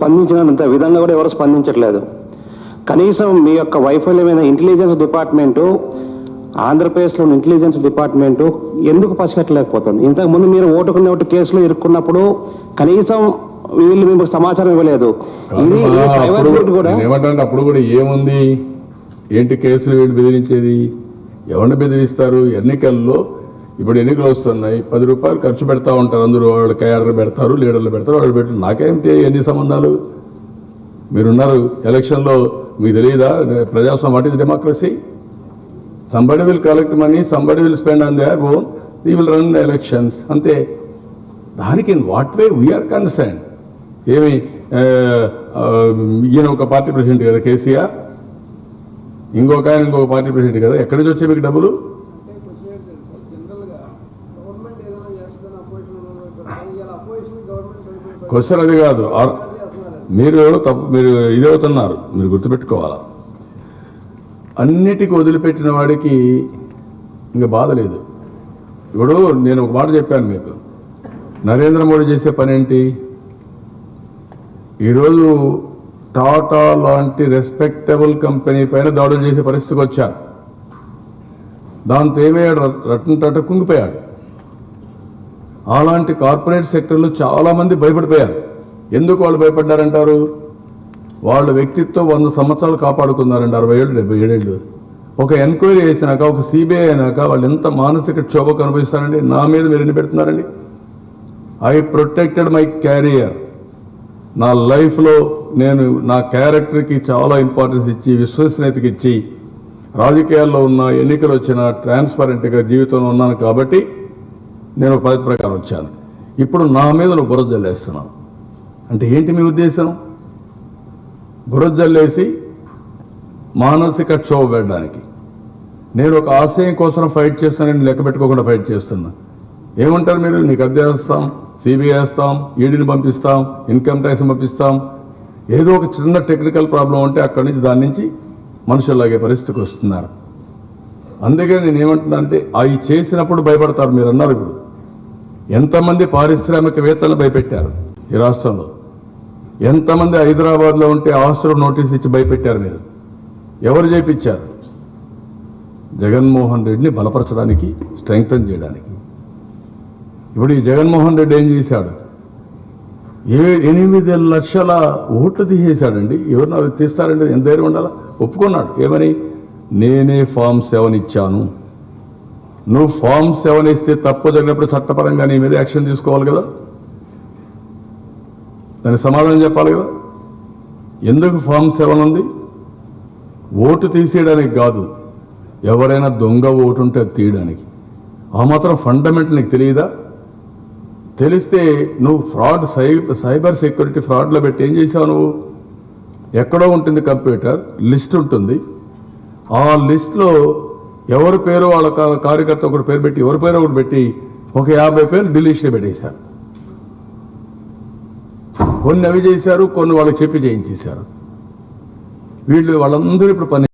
స్పందించినంత విధంగా కూడా ఎవరు స్పందించట్లేదు. కనీసం మీ యొక్క వైఫల్యమైన ఇంటెలిజెన్స్ డిపార్ట్మెంటు ఆంధ్రప్రదేశ్లో ఉన్న ఇంటెలిజెన్స్ డిపార్ట్మెంటు ఎందుకు పసిగట్టలేకపోతుంది? ఇంతకుముందు మీరు ఓటుకునే ఓటు కేసులో ఇరుక్కున్నప్పుడు కనీసం వీళ్ళు మీకు సమాచారం ఇవ్వలేదు. ఇది అప్పుడు కూడా ఏముంది? ఏంటి కేసులు వీళ్ళు బెదిరించేది? ఎవరిని బెదిరిస్తారు? ఎన్నికల్లో ఇప్పుడు ఎన్నికలు వస్తున్నాయి. పది రూపాయలు ఖర్చు పెడతా ఉంటారు. అందరూ వాళ్ళు క్యాడర్ పెడతారు లీడర్లు పెడతారు. వాళ్ళు పెట్టారు నాకేం ఎన్ని సంబంధాలు? మీరున్నారు ఎలక్షన్లో మీకు తెలియదా ప్రజాస్వామ్యం what democracy? Somebody will collect money somebody will spend on their own he will run elections అంతే. దానికి in what way we are concern ఏమి ఈయన ఒక పార్టీ ప్రెసిడెంట్ కదా కేసీఆర్? ఇంకొక ఆయన ఇంకొక పార్టీ ప్రెసిడెంట్ కదా ఎక్కడి నుంచి వచ్చే మీకు డబ్బులు? క్వశ్చన్ అది కాదు. మీరు తప్పు మీరు ఇది అవుతున్నారు. మీరు గుర్తుపెట్టుకోవాలా? అన్నిటికీ వదిలిపెట్టిన వాడికి ఇంకా బాధ లేదు. ఇప్పుడు నేను ఒక మాట చెప్పాను మీకు. నరేంద్ర మోడీ చేసే పని ఏంటి ఈరోజు టాటా లాంటి రెస్పెక్టబుల్ కంపెనీ పైన దాడులు చేసే పరిస్థితికి వచ్చారు. దాంతో ఏమయ్యాడు? రత్- టాటా కుంగిపోయాడు. అలాంటి కార్పొరేట్ సెక్టర్లో చాలా మంది భయపడిపోయారు. ఎందుకు వాళ్ళు భయపడ్డారంటారు? వాళ్ళ వ్యక్తిత్వం వంద సంవత్సరాలు కాపాడుకున్నారండి అరవై ఏళ్ళు డెబ్బై ఏడేళ్ళు ఒక ఎంక్వైరీ చేసినాక ఒక సిబిఐ అయినాక వాళ్ళు ఎంత మానసిక క్షోభకు అనుభవిస్తారండి నా మీద మీరు ఎన్ని పెడుతున్నారండి? I protected my career. నా లైఫ్లో నేను నా క్యారెక్టర్కి చాలా ఇంపార్టెన్స్ ఇచ్చి విశ్వసనీయతకి ఇచ్చి రాజకీయాల్లో ఉన్న ఎన్నికలు వచ్చిన ట్రాన్స్పరెంట్గా జీవితంలో ఉన్నాను కాబట్టి నేను పద్ధతి ప్రకారం వచ్చాను. ఇప్పుడు నా మీద నువ్వు బురద జల్లేస్తున్నావు. అంటే ఏంటి మీ ఉద్దేశం? బురద జల్లేసి మానసిక క్షోభ పెట్టడానికి నేను ఒక ఆశయం కోసం ఫైట్ చేస్తానని లెక్క పెట్టుకోకుండా ఫైట్ చేస్తున్నా. ఏమంటారు మీరు? నీకు అద్దె వేస్తాం సిబిఐ వేస్తాం ఈడీని పంపిస్తాం ఇన్కమ్ ట్యాక్స్ పంపిస్తాం. ఏదో ఒక చిన్న టెక్నికల్ ప్రాబ్లం ఉంటే అక్కడి నుంచి దాని నుంచి మనుషుల్లాగే పరిస్థితికి వస్తున్నారు. అందుకే నేను ఏమంటున్నా అంటే అవి చేసినప్పుడు భయపడతారు మీరు అన్నారు ఇప్పుడు. ఎంతమంది పారిశ్రామికవేత్తలు భయపెట్టారు ఈ రాష్ట్రంలో? ఎంతమంది హైదరాబాద్లో ఉంటే ఆస్తులు నోటీస్ ఇచ్చి భయపెట్టారు మీరు? ఎవరు చేపించారు జగన్మోహన్ రెడ్డిని బలపరచడానికి స్ట్రెంగ్తన్ చేయడానికి. ఇప్పుడు ఈ జగన్మోహన్ రెడ్డి ఏం చేశాడు? ఏ ఎనిమిది లక్షల ఓట్లు తీసేశాడండి? ఎవరు నాకు తీస్తారండి? ఎంత ధైర్యం ఉండాలా? ఒప్పుకున్నాడు. ఏమని? నేనే ఫామ్ సెవెన్ ఇచ్చాను. నువ్వు ఫామ్ సెవెన్ ఇస్తే తప్పు జరిగినప్పుడు చట్టపరంగా నీ మీద యాక్షన్ తీసుకోవాలి కదా? దానికి సమాధానం చెప్పాలి కదా? ఎందుకు ఫామ్ సెవెన్ ఉంది? ఓటు తీసేయడానికి కాదు. ఎవరైనా దొంగ ఓటు ఉంటే అది తీయడానికి. ఆ మాత్రం ఫండమెంటల్ నీకు తెలియదా? తెలిస్తే నువ్వు ఫ్రాడ్ సైబర్ సెక్యూరిటీ ఫ్రాడ్లో పెట్టి ఏం చేసావు నువ్వు? ఎక్కడో ఉంటుంది కంప్యూటర్ లిస్ట్ ఉంటుంది. ఆ లిస్ట్లో ఎవరి పేరు వాళ్ళ కా- కార్యకర్త ఒకటి పేరు పెట్టి ఎవరి పేరు ఒకటి పెట్టి ఒక యాభై పేరు డిలీషన్ పెట్టేశారు. కొన్ని అవి చేశారు కొన్ని వాళ్ళకి చెప్పి చేయించేశారు. వీళ్ళు వాళ్ళందరూ ఇప్పుడు పని